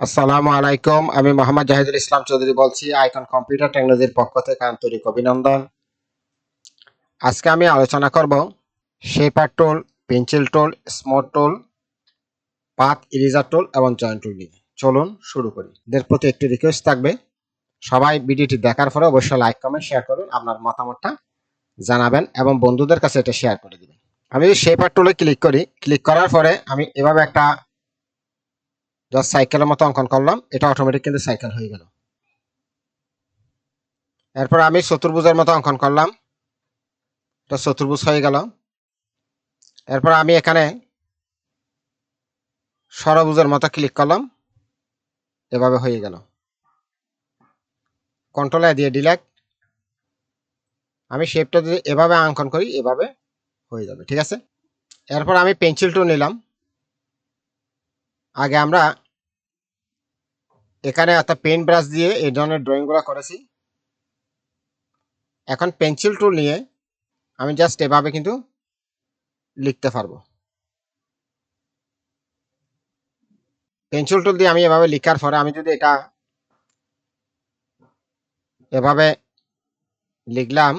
আসসালামু আলাইকুম, আমি মোহাম্মদ জাহিদুল ইসলাম চৌধুরী বলছি, আইকন কম্পিউটার টেকনোলজির পক্ষ থেকে আন্তরিক অভিনন্দন। আজকে আমি আলোচনা করব শেপার টুল, পেন্সিল টুল, স্মোট টুল পাত ইরেজার টুল এবং জয়েন্ট টুল নিয়ে। চলুন শুরু করি। এদের প্রতি একটি রিকোয়েস্ট থাকবে, সবাই ভিডিওটি দেখার পরে অবশ্যই লাইক কমেন্ট শেয়ার করুন, আপনার মতামতটা জানাবেন এবং বন্ধুদের কাছে এটা শেয়ার করে দিবেন। আমি যদি শেপার টুলে ক্লিক করি ক্লিক করার পরে আমি এভাবে একটা জাস্ট সাইকেলের মতো অঙ্কন করলাম, এটা অটোমেটিক কিন্তু সাইকেল হয়ে গেল। এরপর আমি চতুর্ভুজের মতো অঙ্কন করলাম। এটা চতুর্ভুজ হয়ে গেল। এরপর আমি এখানে সরভুজের মতো ক্লিক করলাম। এভাবে হয়ে গেল। কন্ট্রোল দিয়ে ডিলেট আমি শেপটা যদি এভাবে অঙ্কন করি, এভাবে হয়ে যাবে, ঠিক আছে? এরপর আমি পেন্সিল টুল নিলাম। আগে আমরা এখানে একটা পেন ব্রাশ দিয়ে এই ধরনের ড্রয়িংগুলো করেছি। এখন পেন্সিল টুল নিয়ে আমি জাস্ট এভাবে কিন্তু লিখতে পারব। পেন্সিল টুল দিয়ে আমি এভাবে লিখার পরে আমি যদি এটা এভাবে লিখলাম,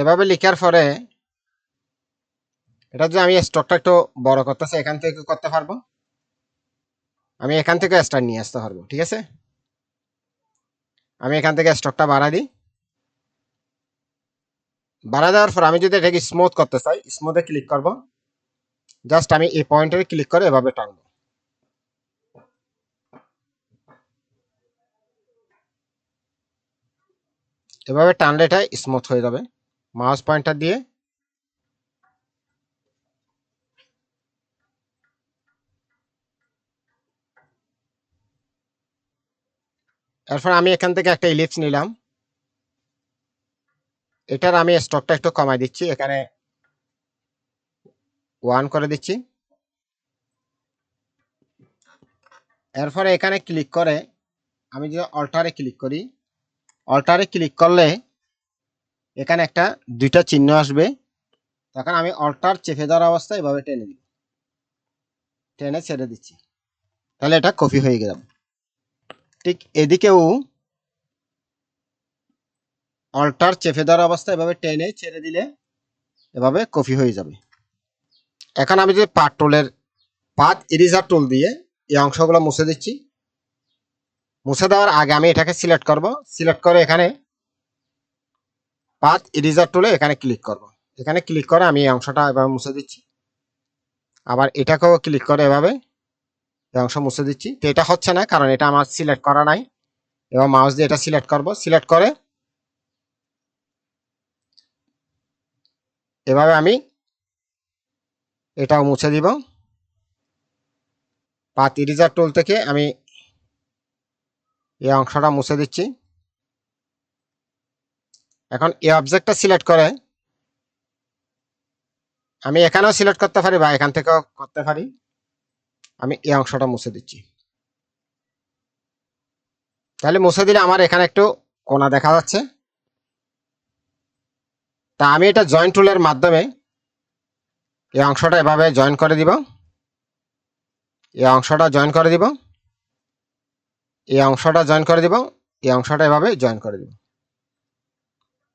এভাবে লিখার পরে এটা যদি আমি স্টকটা একটু বড় করতেছি এখান থেকে করতে পারব। আমি এখান থেকে স্টার নিয়ে আসতে পারব, ঠিক আছে? আমি এখান থেকে স্টকটা বাড়া দিই। বাড়া দেওয়ার পর আমি যদি এটাকে স্মুথ করতে চাই স্মুথে ক্লিক করব। জাস্ট আমি এই পয়েন্টে ক্লিক করে এভাবে টানবো। এভাবে টানলে এটা স্মুথ হয়ে যাবে। মাউস পয়েন্টার দিয়ে এরপর আমি এখান থেকে একটা ইলিপস নিলাম। এটার আমি স্টকটা একটু কমাই দিচ্ছি। এখানে ওয়ান করে দিচ্ছি। এরপরে এখানে ক্লিক করে আমি যদি অল্টারে ক্লিক করি অল্টারে ক্লিক করলে এখানে একটা দুইটা চিহ্ন আসবে। তখন আমি অল্টার চেপে ধরা অবস্থায় এভাবে টেনে দিব টেনে ছেড়ে দিচ্ছি। তাহলে এটা কপি হয়ে গেল। ঠিক এদিকেও অল্টার চেপে ধরা অবস্থা এভাবে টেনে ছেড়ে দিলে এভাবে কফি হয়ে যাবে। এখন আমি যে পাট টুলের পাত, ইরিজার টুল দিয়ে এই অংশগুলো মুছে দিচ্ছি। মুছে দেওয়ার আগে আমি এটাকে সিলেক্ট করব। সিলেক্ট করে এখানে পাত, ইরিজার টুলে এখানে ক্লিক করব। এখানে ক্লিক করে আমি এই অংশটা এভাবে মুছে দিচ্ছি। আবার এটাকেও ক্লিক করে এভাবে অংশ মুছে দিচ্ছি। তো এটা হচ্ছে না, কারণ এটা আমার সিলেক্ট করা নাই। এবার মাউস দিয়ে এটা সিলেক্ট করব। সিলেক্ট করে এভাবে আমি এটাও মুছে দিব। পাত ইরিজার টুল থেকে আমি এই অংশটা মুছে দিচ্ছি। এখন এই অবজেক্টটা সিলেক্ট করে আমি এখানেও সিলেক্ট করতে পারি বা এখান থেকেও করতে পারি। আমি এই অংশটা মুছে দিচ্ছি। তাহলে মুছে দিলে আমার এখানে একটু কোনা দেখা যাচ্ছে। তা আমি এটা জয়েন্ট টুলের মাধ্যমে এই অংশটা এভাবে জয়েন করে দিব। এই অংশটা জয়েন করে দিব। এই অংশটা জয়েন করে দিব। এই অংশটা এভাবে জয়েন করে দিব।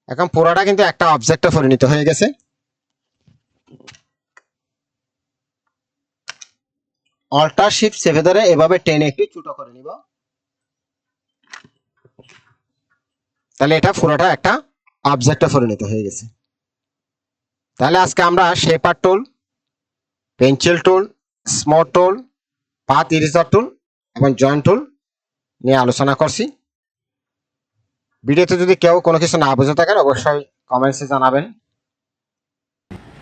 এখন পুরোটা কিন্তু একটা অবজেক্টে পরিণত হয়ে গেছে। অল্টার শিফট চেপে ধরে এভাবে টেনে একটু ছোট করে নিব। তাহলে এটা পুরোটা একটা অবজেক্টে পরিণত হয়ে গেছে। তাহলে আজকে আমরা শেপার টুল পেন্সিল টুল স্মট টুল পাত ইরেজার টুল এবং জয়েন্ট টুল নিয়ে আলোচনা করছি। ভিডিওতে যদি কেউ কোনো কিছু না বুঝে থাকেন, অবশ্যই কমেন্টসে জানাবেন।